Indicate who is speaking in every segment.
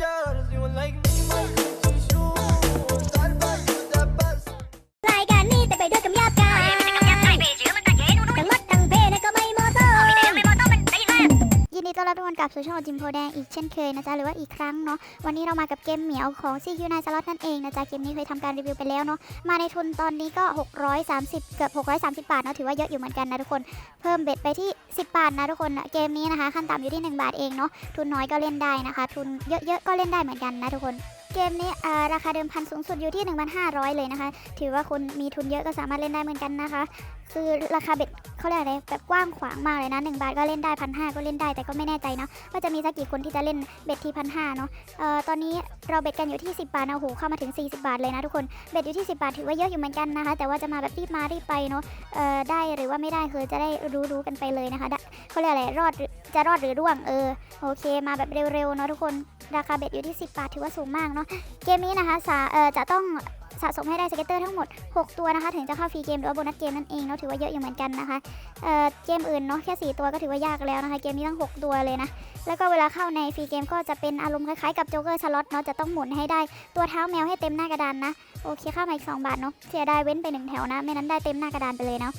Speaker 1: child, I like me.
Speaker 2: กับสู่ช่องจิมโพแดงอีกเช่นเคยนะจ๊ะหรือว่าอีกครั้งเนาะวันนี้เรามากับเกมเหมียวของ CQ 9 Slot นั่นเองนะจ๊ะเกมนี้เคยทำการรีวิวไปแล้วเนาะมาในทุนตอนนี้ก็ 630 เกือบ 630 บาทเนาะถือว่าเยอะอยู่เหมือนกันนะทุกคนเพิ่มเบ็ดไปที่ 10 บาทนะทุกคนเกมนี้นะคะขั้นต่ำอยู่ที่ 1 บาทเองเนาะทุนน้อยก็เล่นได้นะคะ ทุนเยอะๆก็เล่นได้เหมือนกันนะทุกคน เกมนี้ราคาเดิมพันสูงสุดอยู่ที่ 1,500 เลยนะคะ ถือว่าคุณมีทุนเยอะก็สามารถเล่นได้เหมือนกันนะคะ คือราคาเบ็ดเขาเรียกอะไรแบบกว้างขวางมากเลยนะ1บาทก็เล่นได้พันห้าก็เล่นได้แต่ก็ไม่แน่ใจเนาะว่าจะมีสักกี่คนที่จะเล่นเบ็ดที่พันห้าเนาะเอ่อตอนนี้เราเบ็ดกันอยู่ที่ 10 บาทนะโอ้โหเข้ามาถึง 40 บาทเลยนะทุกคนเบ็ดอยู่ที่ 10 บาทถือว่าเยอะอยู่เหมือนกันนะคะ แต่ว่าจะมาแบบรีบมารีบไปเนาะเอ่อได้หรือว่าไม่ได้คือจะได้รู้รู้กันไปเลยนะคะเขาเรียกอะไรรอดจะรอดหรือร่วงเออโอเค มาแบบเร็วๆเนาะทุกคน ราคาเบ็ดอยู่ที่ 10 บาท ถือว่าสูงมากเนาะ เกมนี้นะคะสาเอ่อจะต้องสะสมให้ได้สเก็ตเตอร์ทั้งหมด 6 ตัวนะคะ ถึงจะเข้าฟรีเกมหรือว่าโบนัสเกมนั่นเองเนาะ ถือว่าเยอะอยู่เหมือนกันนะคะ เอ่อ เกมอื่นเนาะแค่ 4 ตัวก็ถือว่ายากแล้วนะคะ เกมนี้ต้อง6 ตัวเลยนะ แล้วก็เวลาเข้าในฟรีเกมก็จะเป็นอารมณ์คล้ายๆกับโจ๊กเกอร์สล็อตเนาะ จะต้องหมุนให้ได้ตัวเท้าแมวให้เต็มหน้ากระดานนะ โอเค เข้ามาอีก 2 บาทเนาะ เสียดายเว้นไปหนึ่งแถวนะ ไม่นั้นได้เต็มหน้ากระดานไปเลยเนาะ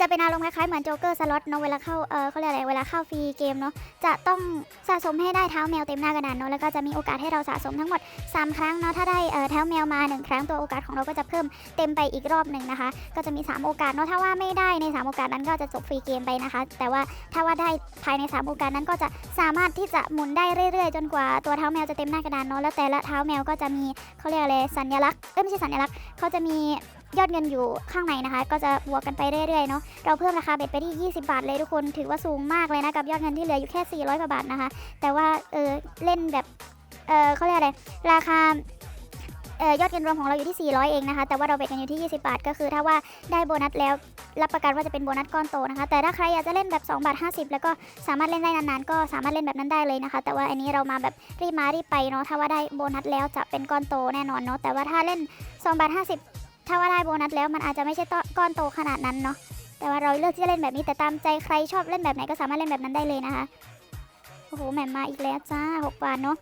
Speaker 2: จะเป็นอารมณ์คล้ายๆเหมือนโจ๊กเกอร์สล็อตเนาะเวลาเข้าเออเขาเรียกอะไรเวลาเข้าฟรีเกมเนาะจะต้องสะสมให้ได้เท้าแมวเต็มหน้ากระดานเนาะแล้วก็จะมีโอกาสให้เราสะสมทั้งหมด 3 ครั้งเนาะถ้าได้เอ่อเท้าแมวมา 1 ครั้งตัวโอกาสของเราก็จะเพิ่มเต็มไปอีกรอบหนึ่งนะคะ ก็จะมี 3 โอกาสเนาะถ้าว่าไม่ได้ใน 3 โอกาสนั้นก็จะจบฟรีเกมไปนะคะ แต่ว่าถ้าว่าได้ภายใน 3 โอกาสนั้นก็จะสามารถที่จะหมุนได้เรื่อยๆ จนกว่าตัวเท้าแมวจะเต็มหน้ากระดานเนาะแล้วแต่ละเท้าแมวก็จะมีเขาเรียกอะไรสัญลักษณ์เอ้ยไม่ใช่สัญลักษณ์เขาจะมี ยอดเงินอยู่ข้างในนะคะ ก็จะบวกกันไปเรื่อยๆเนาะเราเพิ่มราคาเบ็ดไปที่ 20 บาทเลยทุกคนถือว่าสูงมากเลยนะกับยอดเงินที่เหลืออยู่แค่ 400กว่าบาทนะคะ แต่ว่าเออเล่นแบบเออเขาเรียกอะไรราคาเออยอดเงินรวมของเราอยู่ที่ 400 เองนะคะ แต่ว่าเราเบ็ดกันอยู่ที่ 20 บาท ก็คือถ้าว่าได้โบนัสแล้ว รับประกันว่าจะเป็นโบนัสก้อนโตนะคะ แต่ถ้าใครอยากจะเล่นแบบ 2 บาท 50 แล้วก็สามารถเล่นได้นานๆ ก็สามารถเล่นแบบนั้นได้เลยนะคะ แต่ว่าอันนี้เรามาแบบรีบมารีบไปเนาะ ถ้าว่าได้โบนัสแล้วจะเป็นก้อนโตแน่นอนเนาะ แต่ว่าถ้าเล่น 2 บาท 50 ถ้าว่าได้โบนัสแล้วมันอาจจะไม่ใช่ต้อก้อนโตขนาดนั้นเนาะแต่ว่าเราเลือกที่จะเล่นแบบนี้แต่ตามใจใครชอบเล่นแบบไหนก็สามารถเล่นแบบนั้นได้เลยนะคะโอ้โหแหม่มมาอีกแล้วจ้า6บาทเนาะ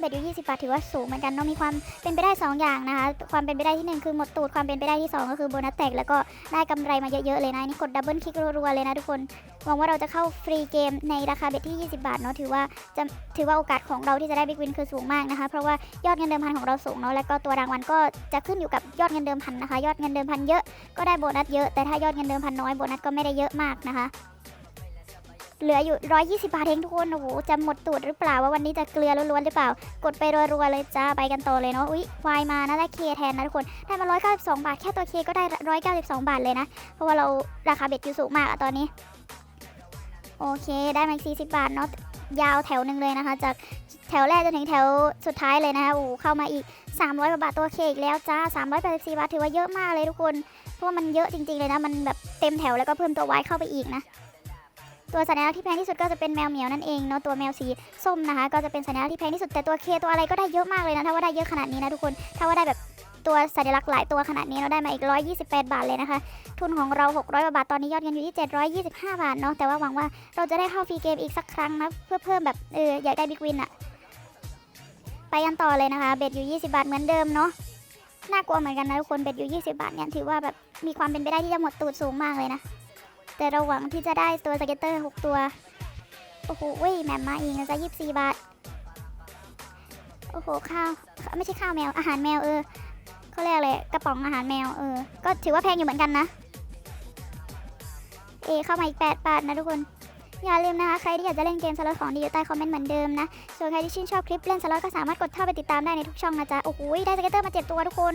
Speaker 2: เบ็ดอยู่ 20 บาทถือว่าสูงเหมือนกันเนาะมีความเป็นไปได้ 2 อย่างนะคะ ความเป็นไปได้ที่ 1 คือหมดตูด ความเป็นไปได้ที่ 2 ก็คือโบนัสแตกแล้วก็ได้กำไรมาเยอะๆเลยนะอันนี่กดดับเบิลคลิกรัวๆเลยนะทุกคนหวังว่าเราจะเข้าฟรีเกมในราคาเบ็ดที่ 20 บาทเนาะถือว่าจะถือว่าโอกาสของเราที่จะได้บิ๊กวินคือสูงมากนะคะ เพราะว่ายอดเงินเดิมพันของเราสูงเนาะแล้วก็ตัวรางวัลก็จะขึ้นอยู่กับยอดเงินเดิมพันนะคะ ยอดเงินเดิมพันเยอะก็ได้โบนัสเยอะแต่ถ้ายอดเงินเดิมพันน้อยโบนัสก็ไม่ได้เยอะมากนะคะ เหลืออยู่ 120 บาทเองทุกคนโอ้โหจะหมดตูดหรือเปล่าว่าวันนี้จะเกลือล้วนๆหรือเปล่า กดไปรัวๆเลยจ้าไปกันต่อเลยเนาะอุ๊ยควายมานะได้เคแทนนะทุกคนได้มา 192 บาท แค่ตัวเคก็ได้ 192 บาทเลยนะ เพราะว่าเราราคาเบ็ดอยู่สูงมากอะตอนนี้ โอเคได้มาอีก40 บาทเนาะยาวแถวหนึ่งเลยนะคะ จากแถวแรกจนถึงแถวสุดท้ายเลยนะคะโอ้เข้ามาอีก 300กว่าบาทตัวเคอีกแล้วจ้า384บาทถือว่าเยอะมากเลยทุกคน เพราะว่ามันเยอะจริงๆเลยนะ มันแบบเต็มแถวแล้วก็เพิ่มตัววายเข้าไปอีกนะ ตัวสัญลักษณ์ที่แพงที่สุดก็จะเป็นแมวเหมียวนั่นเองเนาะตัวแมวสีส้มนะคะ ก็จะเป็นสัญลักษณ์ที่แพงที่สุดแต่ตัวเคตัวอะไรก็ได้เยอะมากเลยนะถ้าว่าได้เยอะขนาดนี้นะทุกคนถ้าว่าได้แบบตัวสัญลักษณ์หลายตัวขนาดนี้เราได้มาอีก 128 บาทเลยนะคะ ทุนของเรา 600 บาท ตอนนี้ยอดเงินอยู่ที่ 725 บาทเนาะแต่ว่าหวังว่าเราจะได้เข้าฟรีเกมอีกสักครั้งนะเพื่อเพิ่มแบบเอออยากได้บิ๊กวินอะไปกันต่อเลยนะคะ เบ็ดอยู่ 20 บาทเหมือนเดิมเนาะน่ากลัวเหมือนกันนะทุกคนเบ็ดอยู่ 20 บาทเนี่ยถือว่าแบบมีความเป็นไปได้ที่จะหมดตูดสูงมากเลยนะ แต่เราหวังที่จะได้ตัวสเก็ตเตอร์6ตัว โอ้โหเว้ยแมมมาอีกนะจ๊ะยี่สิบสี่บาท โอ้โห ข้าว ไม่ใช่ข้าวแมว อาหารแมวเออเขาเรียกอะไรกระป๋องอาหารแมวเออ ก็ถือว่าแพงอยู่เหมือนกันนะ เอเข้ามาอีก 8 บาทนะทุกคน อย่าลืมนะคะ ใครที่อยากจะเล่นเกมสล็อตของดีอยู่ใต้คอมเมนต์เหมือนเดิมนะ ส่วนใครที่ชื่นชอบคลิปเล่นสล็อตก็สามารถกดเข้าไปติดตามได้ในทุกช่องนะจ๊ะ โอ้โหได้สเก็ตเตอร์มา7ตัวทุกคน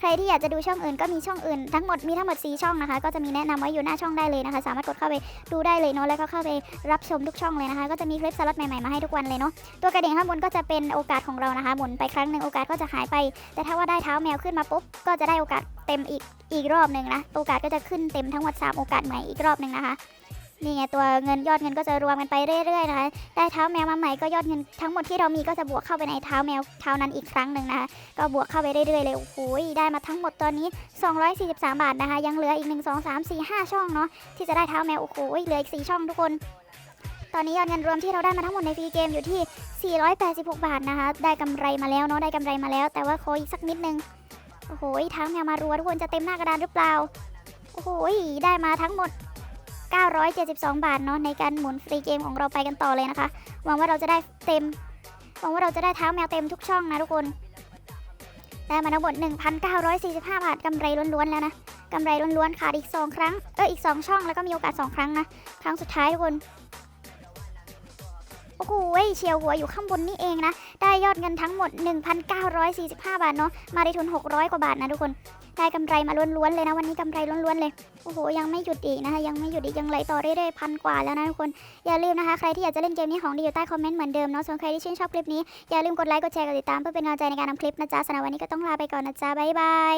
Speaker 2: ใครที่อยากจะดูช่องอื่นก็มีช่องอื่นทั้งหมดมีทั้งหมด 4 ช่องนะคะ ก็จะมีแนะนำไว้อยู่หน้าช่องได้เลยนะคะ สามารถกดเข้าไปดูได้เลยเนาะ แล้วก็เข้าไปรับชมทุกช่องเลยนะคะ ก็จะมีคลิปสล็อตใหม่ๆมาให้ทุกวันเลยเนาะ ตัวกระเดิ่งข้างบนก็จะเป็นโอกาสของเรานะคะ หมุนไปครั้งหนึ่งโอกาสก็จะหายไป แต่ถ้าว่าได้เท้าแมวขึ้นมาปุ๊บ ก็จะได้โอกาสเต็มอีกอีกรอบหนึ่งนะ โอกาสก็จะขึ้นเต็มทั้งหมด3โอกาสใหม่อีกรอบหนึ่งนะคะ นี่ไงตัวเงินยอดเงินก็จะรวมกันไปเรื่อยๆนะคะ ได้เท้าแมวมาใหม่ก็ยอดเงินทั้งหมดที่เรามีก็จะบวกเข้าไปในเท้าแมวเท้านั้นอีกครั้งหนึ่งนะคะ ก็บวกเข้าไปเรื่อยๆเลยโอ้โหได้มาทั้งหมดตอนนี้ 243 บาทนะคะ ยังเหลืออีก 1 2 3 4 5 ช่องเนาะที่จะได้เท้าแมวโอ้โหเหลืออีก 4 ช่องทุกคน ตอนนี้ยอดเงินรวมที่เราได้มาทั้งหมดในฟรีเกมอยู่ที่ 486 บาทนะคะ ได้กำไรมาแล้วเนาะได้กำไรมาแล้ว แต่ว่าขออีกสักนิดนึงโอ้โหทั้งแมวมารัวทุกคนจะเต็มหน้ากระดานหรือเปล่าโอ้โหได้มาทั้งหมด 972 บาทเนาะในการหมุนฟรีเกมของเราไปกันต่อเลยนะคะ หวังว่าเราจะได้เต็ม หวังว่าเราจะได้เท้าแมวเต็มทุกช่องนะทุกคน ได้มาทั้งหมด 1,945 บาทกำไรล้วนๆแล้วนะกำไรล้วนๆขาดอีก 2 ครั้ง เอออีก 2 ช่องแล้วก็มีโอกาส 2 ครั้งนะ ครั้งสุดท้ายทุกคน โอ้โหเชียวหัวอยู่ข้างบนนี่เองนะ ได้ยอดเงินทั้งหมด 1,945 บาทเนาะ มาได้ทุน 600 กว่าบาทนะทุกคน ได้กำไรมาล้วนๆเลยนะวันนี้กำไรล้วนๆเลยโอ้โหยังไม่หยุดอีกนะคะยังไม่หยุดอีกยังไหลต่อเรื่อยๆพันกว่าแล้วนะทุกคนอย่าลืมนะคะใครที่อยากจะเล่นเกมนี้ของดีอยู่ใต้คอมเมนต์เหมือนเดิมเนาะส่วนใครที่ชื่นชอบคลิปนี้อย่าลืมกดไลค์กดแชร์กดติดตามเพื่อเป็นกำลังใจในการทำคลิปนะจ๊ะสำหรับวันนี้ก็ต้องลาไปก่อนนะจ๊ะบ๊ายบาย